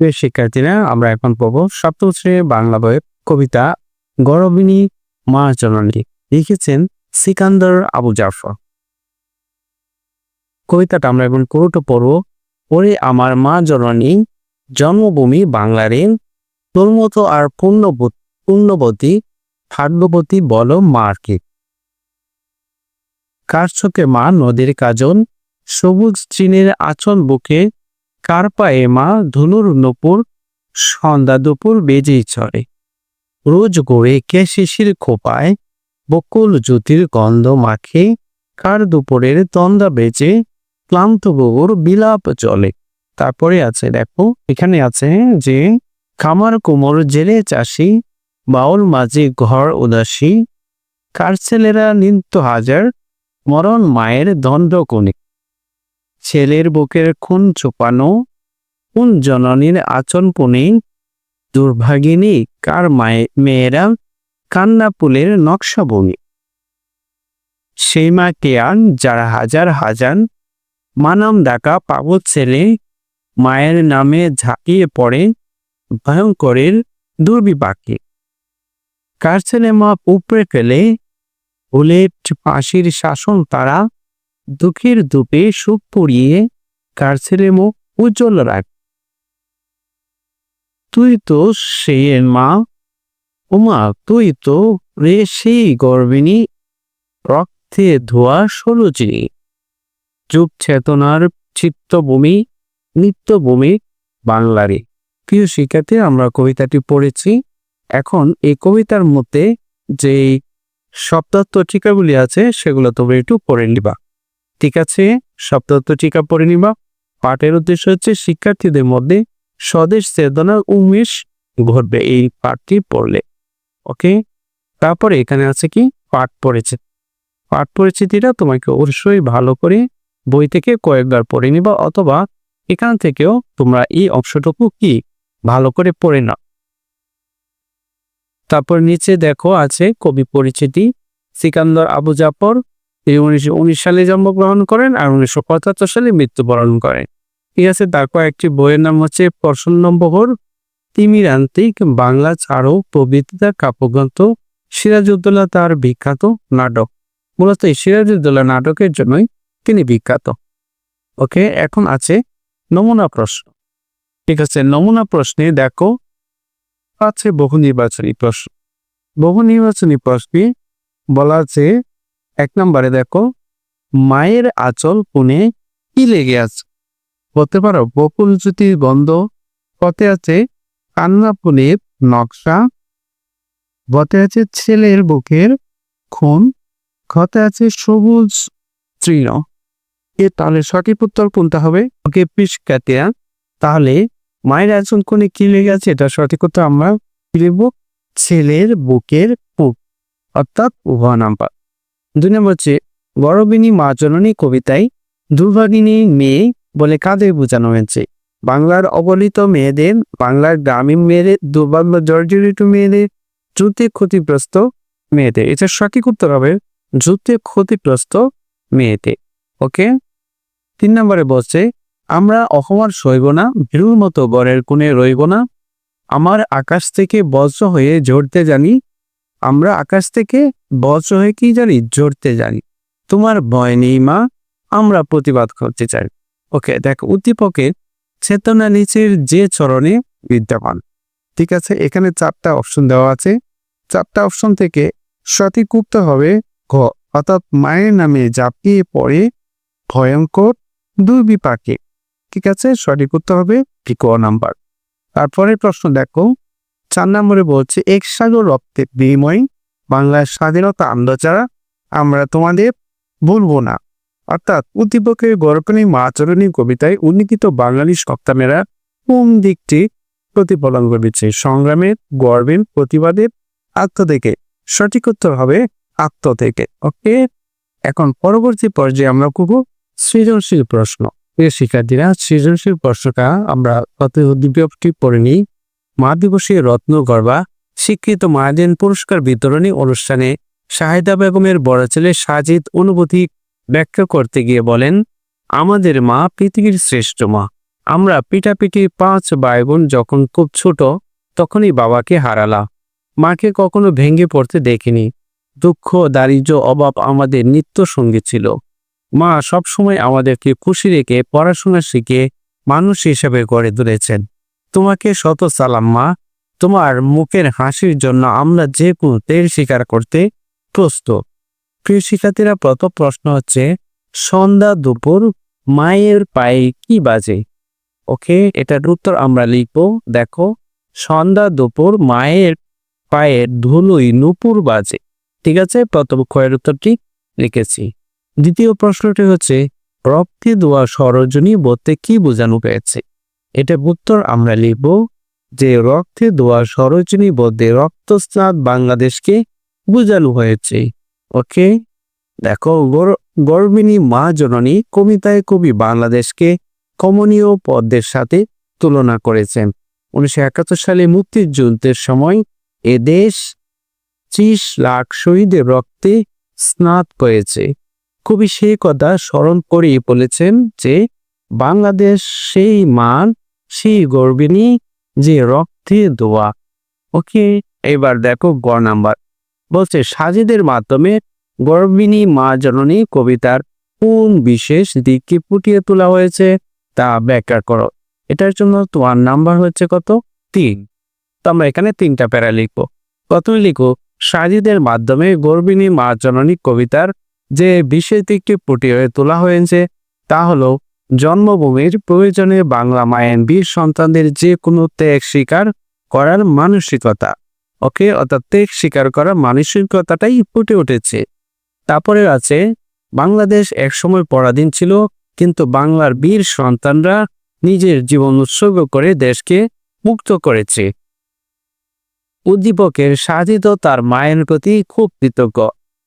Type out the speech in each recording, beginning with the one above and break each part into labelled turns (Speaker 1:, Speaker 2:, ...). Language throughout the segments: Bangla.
Speaker 1: প্রিয় শিক্ষার্থীরা, আমরা এখন পড়ব সপ্তম শ্রেণির বাংলা বইয়ের কবিতা গরবিনী মা জননী লিখেছেন সিকান্দার আবু জাফর। কবিতাটা আমরা এখন পুরোটা পড়ব। ওরে আমার মা জননী জন্মভূমি বাংলারে তোর মতো আর পূর্ণবতী পূর্ণবতী ভাগ্যবতী বলো মারকে কার মা নদীর কাজন সবুজ চিনের আচল বুকে কার পায়ে মা ধুনুর নপুর, সন্ধ্যা দুপুর বেজেই চড়ে। রোজ গড়ে কে শিশির খোপায়, বকুল জ্যোতির গন্ধ মাখে, কার দুপুরের তন্দা বেজে, ক্লান্ত বগুর বিলাপ চলে তারপরে আছে দেখো, এখানে আছে যে, খামার কুমোর জেলে চাষি, বাউল মাঝি ঘর উদাসী, কার ছেলেরা নিত্য হাজার, মরণ মায়ের দণ্ড কোণে ছেলের বুকের খুন চোপানো কোন জননীর আচন পুনে, দুর্ভাগিনী কার মায়ে, মেয়েরা কান্না পুলের নকশা বনি। সেই যারা হাজার হাজার মানাম ডাকা পাগল ছেলে, মায়ের নামে ঝাঁকিয়ে পড়ে ভয়ঙ্করের দুর্বিপাকে। কার ছেলে মা উপড়ে ফেলে বুলেট ফাঁসির শাসন তারা দুঃখের দুপে সুখ পড়িয়ে কার ছেলে মুখ উজ্জ্বল রাখ। তুই তো সে মা, উমা, তুই তো রে সেই গর্বিনী, রক্তে ধোয়া সরুচিনী যুগ চেতনার চিত্তভূমি নিত্যভূমি বাংলারে প্রিয় শিক্ষার্থী, আমরা কবিতাটি পড়েছি। এখন এই কবিতার মধ্যে যে শব্দার্থ টিকাগুলি আছে, সেগুলো তোমরা একটু পড়ে নিবা। ঠিক আছে শব্দার্থ টিকা পড়ে নিবা। পাঠের উদ্দেশ্য হচ্ছে শিক্ষার্থীদের মধ্যে স্বদেশ চেতনার উমেশ ঘটবে, এই পাঠটি পড়লে। ওকে? তারপরে এখানে আছে কি? পাঠ পড়েছে। পাঠ পরিচিতিটা তোমাকে অবশ্যই ভালো করে বই থেকে কয়েকবার পড়ে নিবা, অথবা এখান থেকেও তোমরা এই অংশটুকু কি? ভালো করে পড়ে নাও। তারপর নিচে দেখো আছে কবি পরিচিতি, সিকান্দর আবু জাফর তিনি উনিশশো উনিশ সালে জন্মগ্রহণ করেন আর উনিশশো পঁচাত্তর সালে মৃত্যুবরণ করেন। ঠিক আছে তারপর একটি বইয়ের নাম হচ্ছে প্রসন্নম্বহর তিমিরান্তিক বাংলা ছাড়ও প্রবৃত্তিতা, কাব্যগ্রন্থ, সিরাজউদ্দৌলা তার বিখ্যাত নাটক। মূলত এই সিরাজউদ্দৌলা নাটকের জন্যই তিনি বিখ্যাত। ওকে, এখন আছে নমুনা প্রশ্ন। ঠিক আছে, নমুনা প্রশ্নে দেখো, আছে বহু নির্বাচনী প্রশ্ন। বহু নির্বাচনী প্রশ্নে বলা আছে এক নম্বরে দেখো, মায়ের আচল কোণে কি লেগে আছে? বলতে পারো, বকুল জ্যোতির গন্ধ পথে আছে কান্না ফুলের নকশা, বতে আছে ছেলের বুকের খুন ক্ষতে আছে সবুজ তৃণ। এ তাহলে সঠিক উত্তর কোনটা হবে? ওকে, পিস পিসকাতিয়া তাহলে মায়ের আচল কোণে কি লেগে আছে? এটা সঠিক উত্তর আমরা লিখব, ছেলের বুকের খুন, অর্থাৎ উভয় নাম্বার। দুই নম্বর হচ্ছে বড়বিনী মা জননী কবিতায় দুর্ভাগিনী মেয়ে বলে কাদের বোঝানো হয়েছে। বাংলার অবলিত মেয়েদের, বাংলার গ্রামীণ মেয়েদের, দুর্ভাগ্য জর্জরিত মেয়েদের যুদ্ধে ক্ষতিগ্রস্ত মেয়েদের। এটা সঠিক উত্তর হবে, যুদ্ধে ক্ষতিগ্রস্ত মেয়েদের। ওকে? তিন নম্বরে বলছে, আমরা অহমার সইব না, ভীরুর মতো বরের কোণে রইব না। আমার আকাশ থেকে বজ্র হয়ে ঝরতে জানি, আমরা আকাশ থেকে হয়ে কি জানি ঝরতে জানি। তোমার ভয় নেই মা, আমরা প্রতিবাদ করতে চাই। ওকে, দেখ, উদ্দীপকের চেতনা নিচের যে চরণে বিদ্যমান। ঠিক আছে, এখানে চারটা অপশন দেওয়া আছে। চারটা অপশন থেকে সঠিক হবে ঘ, অর্থাৎ মায়ের নামে ঝাঁপিয়ে পড়ে ভয়ঙ্কর দুর্বিপাকে। ঠিক আছে সঠিক উত্তর হবে ঠিক নাম্বার। তারপরে প্রশ্ন দেখো, চার নম্বরে বলছে, এক সাগর রক্তের বিনিময় বাংলার স্বাধীনতা আন্দোলন আমরা তোমাদের বলব না। অর্থাৎ উদ্দীপকের গর্পণী মা আচরণী কবিতায় উল্লিখিত বাঙালি সপ্তামেরা কোন দিকটি প্রতিফলন করেছে সংগ্রামের গর্বের প্রতিবাদের আত্ম থেকে সঠিক উত্তর হবে আত্ম থেকে ওকে? এখন পরবর্তী পর্যায়ে আমরা করব সৃজনশীল প্রশ্ন। শিক্ষার্থীরা, সৃজনশীল প্রশ্নটা আমরা পড়ে নিই। মা দিবসে রত্ন গর্বা স্বীকৃত মায়াদিন পুরস্কার বিতরণী অনুষ্ঠানে শাহেদা বেগমের বড় ছেলে সাজিদ অনুভূতি ব্যাখ্যা করতে গিয়ে বলেন, আমাদের মা পৃথিবীর শ্রেষ্ঠ মা। আমরা পিটাপিটি পাঁচ ভাই বোন যখন খুব ছোট, তখনই বাবাকে হারালা মাকে কখনো ভেঙে পড়তে দেখিনি। দুঃখ দারিদ্র্য অভাব আমাদের নিত্য সঙ্গী ছিল। মা সবসময় আমাদেরকে খুশি রেখে পড়াশোনা শিখে মানুষ হিসেবে গড়ে তুলেছেন। তোমাকে শত সালাম মা। তোমার মুখের হাসির জন্য আমরা যে কোনো তেল স্বীকার করতে প্রস্তুত। প্রিয় শিক্ষার্থীরা, প্রথম প্রশ্ন হচ্ছে, সন্ধ্যা দুপুর মায়ের পায়ে কি বাজে? ওকে, এটার উত্তর আমরা লিখব, দেখো, সন্ধ্যা দুপুর মায়ের পায়ের ধুলোই নুপুর বাজে। ঠিক আছে, প্রথম ক্ষয়ের উত্তরটি লিখেছি। দ্বিতীয় প্রশ্নটি হচ্ছে, রক্তে দোয়া সরজনী বলতে কি বোঝানো পেয়েছে এটা উত্তর আমরা লিখব যে রক্তে দোয়া সরোজনী বলতে রক্তস্নাত বাংলাদেশকে বোঝানো হয়েছে। ওকে দেখো, গর- গর্ভিণী মা জননী কবিতায় কবি বাংলাদেশকে কমনীয় পদ্মের সাথে তুলনা করেছেন। উনিশশো একাত্তর সালে মুক্তিযুদ্ধের সময় এ দেশ ত্রিশ লাখ শহীদের রক্তে স্নাত করেছে। কবি সেই কথা স্মরণ করেই বলেছেন যে, বাংলাদেশ সেই মান, সেই গর্বিণী যে রক্তে দোয়া। ওকে, এবার দেখো গ নাম্বার। বলছে, সাজিদের মাধ্যমে গর্বিণী মা জননী কবিতার কোন বিশেষ দিককে ফুটিয়ে তোলা হয়েছে তা ব্যাখ্যা করো। এটার জন্য তোমার নাম্বার হচ্ছে কত? তিন। তো আমরা এখানে তিনটা প্যারা লিখব। প্রথমে লিখো, সাজিদের মাধ্যমে গর্বিণী মা জননী কবিতার যে বিশেষ দিকটি ফুটিয়ে তোলা হয়েছে তা হলো জন্মভূমির প্রয়োজনে বাংলা মায়ের বীর সন্তানদের যে কোনো ত্যাগ স্বীকার করার মানসিকতা। ওকে, অর্থাৎ ত্যাগ স্বীকার করার মানসিকতাটাই ফুটে উঠেছে। তারপরে আছে, বাংলাদেশ একসময় পরাধীন ছিল, কিন্তু বাংলার বীর সন্তানরা নিজের জীবন উৎসর্গ করে দেশকে মুক্ত করেছে। উদ্দীপকের সাধিত তার মায়ের প্রতি খুব কৃতজ্ঞ।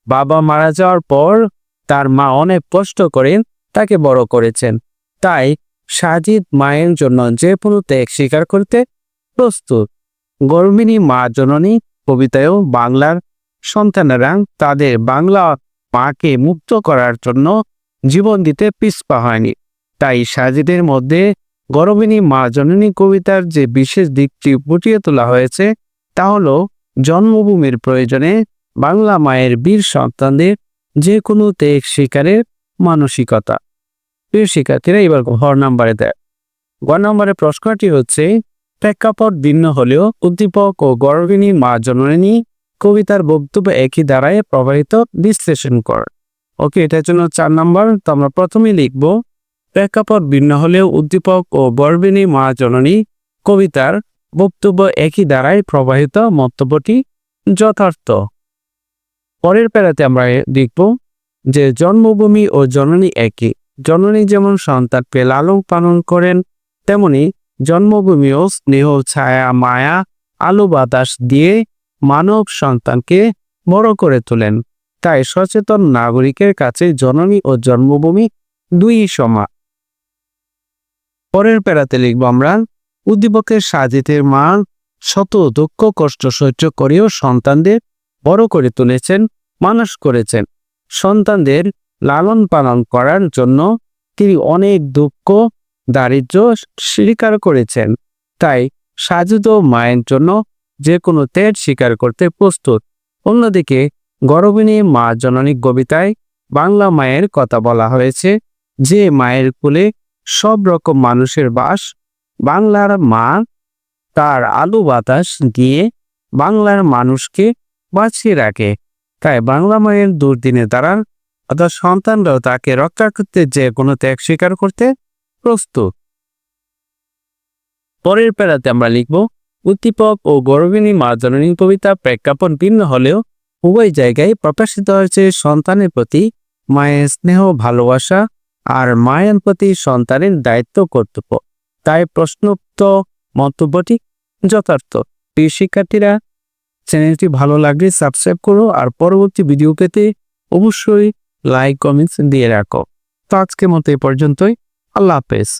Speaker 1: বাবা মারা যাওয়ার পর তার মা অনেক কষ্ট করেন তাকে বড় করেছেন। তাই সাজিদ মায়ের জন্য যে কোনো ত্যাগ স্বীকার করতে প্রস্তুত। গর্ভিণী মা জননী কবিতায়ও বাংলার সন্তানেরা তাদের বাংলা মাকে মুক্ত করার জন্য জীবন দিতে পিছপা হয়নি। তাই সাজিদের মধ্যে গর্ভিণী মা জননী কবিতার যে বিশেষ দিকটি ফুটিয়ে তোলা হয়েছে, তা হল জন্মভূমির প্রয়োজনে বাংলা মায়ের বীর সন্তানদের যে কোনো ত্যাগ স্বীকারের মানসিকতা। প্রিয় শিক্ষার্থীরা, এবার ঘর নাম্বারে দেয় গ নম্বরের প্রশ্নটি হচ্ছে, প্রেক্ষাপট ভিন্ন হলেও উদ্দীপক ও গর্বিণী মা জননী কবিতার বক্তব্য একই দ্বারায় প্রবাহিত বিশ্লেষণ কর। ওকে, এটার জন্য চার নম্বর, তো আমরা প্রথমেই লিখব, প্রেক্ষাপট ভিন্ন হলেও উদ্দীপক ও গর্বিণী মা জননী কবিতার বক্তব্য একই দ্বারায় প্রবাহিত মন্তব্যটি যথার্থ। পরের প্যারাতে আমরা দেখব যে, জন্মভূমি ও জননী একই। জননী যেমন সন্তানকে লালন পালন করেন, তেমনি জন্মভূমিও স্নেহ, ছায়া, মায়া, আলো, বাতাস দিয়ে মানব সন্তানকে বড় করে তোলেন। তাই সচেতন নাগরিকের কাছে জননী ও জন্মভূমি দুই সমা। পরের প্যারাতে লিখব আমরা, উদ্দীপকের সাজিতের মা শত দুঃখ, কষ্ট সহ্য করেও সন্তানদের বড় করে তুলেছেন, মানুষ করেছেন। সন্তানদের লালন পালন করার জন্য তিনি অনেক দুঃখ, দারিদ্র্য স্বীকার করেছেন। তাই সাজুদ মায়ের জন্য যে কোনো ত্যাগ স্বীকার করতে প্রস্তুত। অন্যদিকে গর্ভিণী মা জননী কবিতায় বাংলা মায়ের কথা বলা হয়েছে, যে মায়ের কুলে সব রকম মানুষের বাস, বাংলার মা তার আলু বাতাস দিয়ে বাংলার মানুষকে বাঁচিয়ে রাখে। তাই বাংলা মায়ের দুর্দিনে দাঁড়ান অর্থাৎ সন্তানরাও তাকে রক্ষা করতে যে কোনো ত্যাগ স্বীকার করতে প্রস্তুত। পরের প্যারাতে আমরা লিখব, উদ্দীপক ও গর্বিণী মা জননী কবিতা প্রেক্ষাপট ভিন্ন হলেও উভয় জায়গায় প্রকাশিত হয়েছে সন্তানের প্রতি মায়ের স্নেহ, ভালোবাসা আর মায়ের প্রতি সন্তানের দায়িত্ব কর্তব্য। তাই প্রশ্নোক্ত মন্তব্যটি যথার্থ। প্রিয় শিক্ষার্থীরা, চ্যানেলটি ভালো লাগলে সাবস্ক্রাইব করো আর পরবর্তী ভিডিও পেতে অবশ্যই লাইক কমেন্টস দিয়ে রাখো। তো আজকের মতো এই পর্যন্তই। আল্লাহ হাফেজ।